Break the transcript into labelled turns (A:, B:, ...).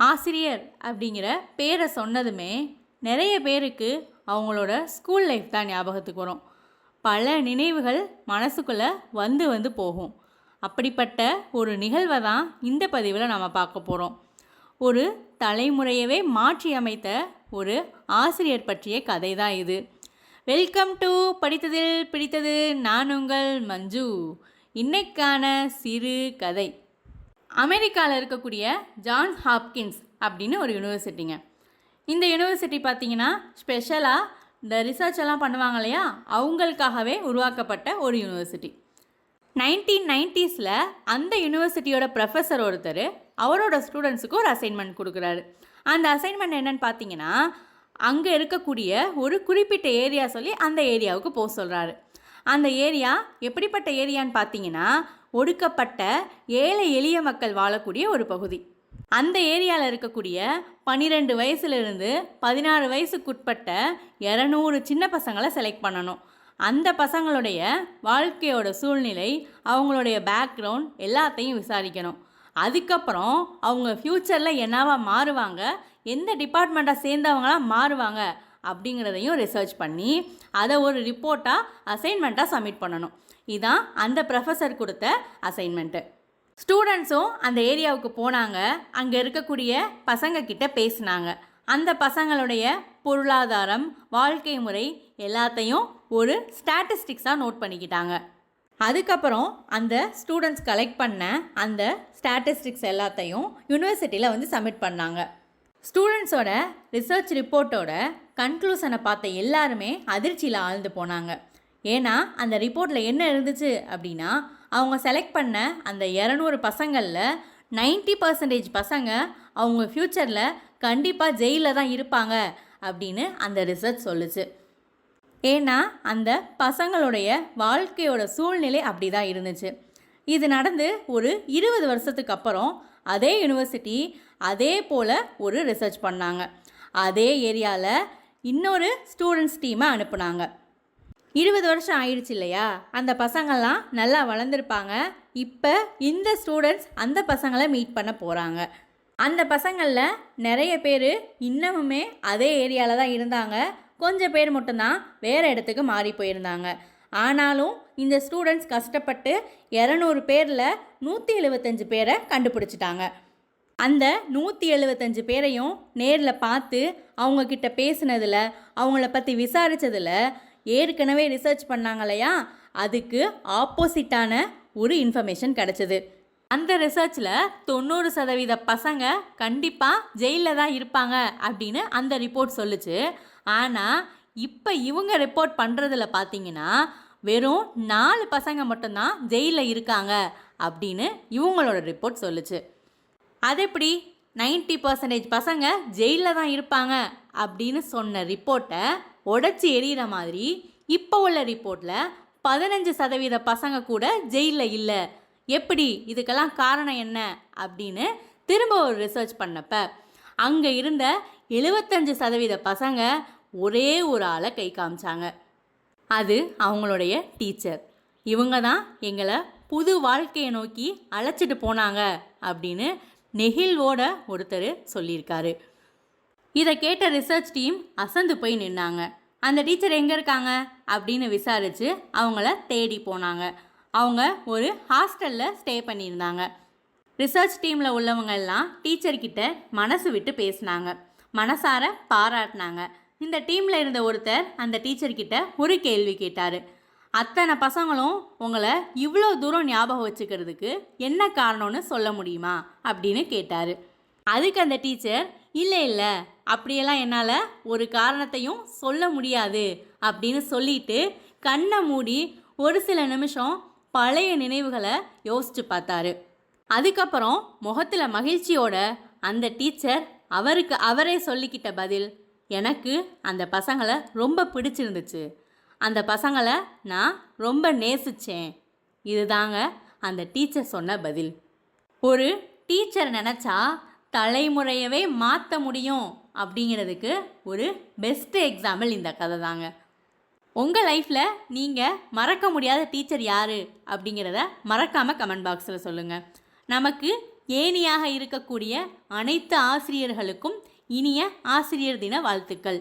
A: ஆசிரியர் அப்படிங்கிற பேரை சொன்னதுமே நிறைய பேருக்கு அவங்களோட ஸ்கூல் லைஃப் தான் ஞாபகத்துக்கு வரும். பல நினைவுகள் மனசுக்குள்ளே வந்து வந்து போகும். அப்படிப்பட்ட ஒரு நிகழ்வை தான் இந்த பதிவில் நாம் பார்க்க போகிறோம் ஒரு தலைமுறையவே மாற்றி அமைத்த ஒரு ஆசிரியர் பற்றிய கதை தான் இது. வெல்கம் டு படித்ததில் பிடித்தது நான் உங்கள் மஞ்சு. இன்னைக்கான சிறு கதை. அமெரிக்காவில் இருக்கக்கூடிய ஜான் ஹாப்கின்ஸ் அப்படின்னு ஒரு யூனிவர்சிட்டிங்க. இந்த யூனிவர்சிட்டி பார்த்தீங்கன்னா ஸ்பெஷலாக இந்த ரிசர்ச் எல்லாம் பண்ணுவாங்க இல்லையா? அவங்களுக்காகவே உருவாக்கப்பட்ட ஒரு யூனிவர்சிட்டி. நைன்டீன் நைன்ட்டீஸில் அந்த யூனிவர்சிட்டியோட ப்ரொஃபஸர் ஒருத்தர் அவரோட ஸ்டூடெண்ட்ஸுக்கு ஒரு அசைன்மெண்ட் கொடுக்குறாரு. அந்த அசைன்மெண்ட் என்னன்னு பார்த்தீங்கன்னா அங்கே இருக்கக்கூடிய ஒரு குறிப்பிட்ட ஏரியா சொல்லி அந்த ஏரியாவுக்கு போக சொல்கிறாரு அந்த ஏரியா எப்படிப்பட்ட ஏரியான்னு பார்த்தீங்கன்னா ஒடுக்கப்பட்ட ஏழை எளிய மக்கள் வாழக்கூடிய ஒரு பகுதி. அந்த ஏரியாவில் இருக்கக்கூடிய பன்னிரெண்டு வயசுலேருந்து பதினாறு வயசுக்குட்பட்ட இரநூறு சின்ன பசங்களை செலக்ட் பண்ணணும். அந்த பசங்களுடைய வாழ்க்கையோட சூழ்நிலை அவங்களுடைய பேக்ரவுண்ட் எல்லாத்தையும் விசாரிக்கணும். அதுக்கப்புறம் அவங்க ஃப்யூச்சரில் என்னவா மாறுவாங்க எந்த டிபார்ட்மெண்ட்டாக சேர்ந்தவங்களாம் மாறுவாங்க அப்படிங்கிறதையும் ரிசர்ச் பண்ணி அதை ஒரு ரிப்போர்ட்டாக அசைன்மெண்ட்டாக சப்மிட் பண்ணணும். இதான் அந்த ப்ரொஃபஸர் கொடுத்த அசைன்மெண்ட்டு ஸ்டூடெண்ட்ஸும் அந்த ஏரியாவுக்கு போனாங்க. அங்கே இருக்கக்கூடிய பசங்கக்கிட்ட பேசினாங்க. அந்த பசங்களுடைய பொருளாதாரம் வாழ்க்கை முறை எல்லாத்தையும் ஒரு ஸ்டாட்டிஸ்டிக்ஸாக நோட் பண்ணிக்கிட்டாங்க. அதுக்கப்புறம் அந்த ஸ்டூடெண்ட்ஸ் கலெக்ட் பண்ண அந்த ஸ்டாட்டிஸ்டிக்ஸ் எல்லாத்தையும் யூனிவர்சிட்டியில் வந்து சப்மிட் பண்ணாங்க. ஸ்டூடெண்ட்ஸோட ரிசர்ச் ரிப்போர்ட்டோட கன்க்ளூஷனை பார்த்த எல்லாருமே அதிர்ச்சியில் ஆழ்ந்து போனாங்க. ஏன்னா அந்த ரிப்போர்ட்டில் என்ன இருந்துச்சு அப்படின்னா அவங்க செலக்ட் பண்ண அந்த இரநூறு பசங்களில் 90% பர்சன்டேஜ் பசங்க அவங்க ஃப்யூச்சரில் கண்டிப்பாக ஜெயிலில் தான் இருப்பாங்க அப்படின்னு அந்த ரிசர்ச் சொல்லுச்சு. ஏன்னா அந்த பசங்களுடைய வாழ்க்கையோட சூழ்நிலை அப்படி தான் இருந்துச்சு. இது நடந்து ஒரு இருபது வருஷத்துக்கு அப்புறம் அதே யூனிவர்சிட்டி அதே போல் ஒரு ரிசர்ச் பண்ணாங்க. அதே ஏரியாவில் இன்னொரு ஸ்டூடெண்ட்ஸ் டீமை அனுப்புனாங்க. இருபது வருஷம் ஆயிடுச்சு இல்லையா? அந்த பசங்கள்லாம் நல்லா வளர்ந்துருப்பாங்க. இப்போ இந்த ஸ்டூடெண்ட்ஸ் அந்த பசங்களை மீட் பண்ண போகிறாங்க அந்த பசங்களில் நிறைய பேர் இன்னமுமே அதே ஏரியாவில் தான் இருந்தாங்க. கொஞ்சம் பேர் மட்டும்தான் வேறு இடத்துக்கு மாறி போயிருந்தாங்க. ஆனாலும் இந்த ஸ்டூடெண்ட்ஸ் கஷ்டப்பட்டு இரநூறு பேரில் நூற்றி எழுபத்தஞ்சு பேரை கண்டுபிடிச்சிட்டாங்க. அந்த நூற்றி எழுபத்தஞ்சு பேரையும் நேரில் பார்த்து அவங்கக்கிட்ட பேசினதில் அவங்கள பற்றி விசாரித்ததில் ஏற்கனவே ரிசர்ச் பண்ணாங்க இல்லையா அதுக்கு ஆப்போசிட்டான ஒரு இன்ஃபர்மேஷன் கிடச்சிது. அந்த ரிசர்ச்சில் தொண்ணூறு சதவீத பசங்க கண்டிப்பாக ஜெயிலில் தான் இருப்பாங்க அப்படின்னு அந்த ரிப்போர்ட் சொல்லுச்சு. ஆனால் இப்போ இவங்க ரிப்போர்ட் பண்ணுறதுல பார்த்தீங்கன்னா வெறும் நாலு பசங்க மட்டும்தான் ஜெயிலில் இருக்காங்க அப்படின்னு இவங்களோட ரிப்போர்ட் சொல்லுச்சு. அது எப்படி? நைன்டி பர்சன்டேஜ் பசங்க ஜெயிலில் தான் இருப்பாங்க அப்படின்னு சொன்ன ரிப்போர்ட்டை உடச்சி எறிகிற மாதிரி இப்போ உள்ள ரிப்போர்ட்டில் பதினஞ்சு சதவீத பசங்க கூட ஜெயிலில் இல்லை. எப்படி? இதுக்கெல்லாம் காரணம் என்ன? அப்படின்னு திரும்ப ஒரு ரிசர்ச் பண்ணப்ப அங்கே இருந்த எழுபத்தஞ்சு சதவீத பசங்க ஒரே ஒரு ஆளை கை காமிச்சாங்க. அது அவங்களுடைய டீச்சர் இவங்க தான் எங்களை புது வாழ்க்கையை நோக்கி அழைச்சிட்டு போனாங்க அப்படின்னு நெகிழ்வோட ஒருத்தர் சொல்லியிருக்காரு. இதை கேட்ட ரிசர்ச் டீம் அசந்து போய் நின்னாங்க. அந்த டீச்சர் எங்கே இருக்காங்க? அப்படின்னு விசாரித்து அவங்கள தேடி போனாங்க. அவங்க ஒரு ஹாஸ்டலில் ஸ்டே பண்ணியிருந்தாங்க. ரிசர்ச் டீமில் உள்ளவங்க எல்லாம் டீச்சர்கிட்ட மனசு விட்டு பேசினாங்க. மனசார பாராட்டினாங்க. இந்த டீமில் இருந்த ஒருத்தர் அந்த டீச்சர்கிட்ட ஒரு கேள்வி கேட்டார். அத்தனை பசங்களும் உங்களை இவ்வளோ தூரம் ஞாபகம் வச்சுக்கிறதுக்கு என்ன காரணம்னு சொல்ல முடியுமா? அப்படின்னு கேட்டார். அதுக்கு அந்த டீச்சர் இல்லை இல்லை அப்படியெல்லாம் என்னால் ஒரு காரணத்தையும் சொல்ல முடியாது அப்படின்னு சொல்லிட்டு கண்ணை மூடி ஒரு சில நிமிஷம் பழைய நினைவுகளை யோசிச்சு பார்த்தாரு. அதுக்கப்புறம் முகத்தில் மகிழ்ச்சியோட அந்த டீச்சர் அவருக்கு அவரே சொல்லிக்கிட்ட பதில் எனக்கு அந்த பசங்களை ரொம்ப பிடிச்சிருந்துச்சு. அந்த பசங்களை நான் ரொம்ப நேசித்தேன் இதுதாங்க அந்த டீச்சர் சொன்ன பதில். ஒரு டீச்சர் நினச்சா தலைமுறையவே மாற்ற முடியும் அப்படிங்கிறதுக்கு ஒரு பெஸ்ட்டு எக்ஸாம்பிள் இந்த கதை தாங்க. உங்கள் லைஃப்பில் நீங்கள் மறக்க முடியாத டீச்சர் யார் அப்படிங்கிறத மறக்காமல் கமெண்ட் பாக்ஸில் சொல்லுங்கள் நமக்கு ஏணியாக இருக்கக்கூடிய அனைத்து ஆசிரியர்களுக்கும் இனிய ஆசிரியர் தின வாழ்த்துக்கள்.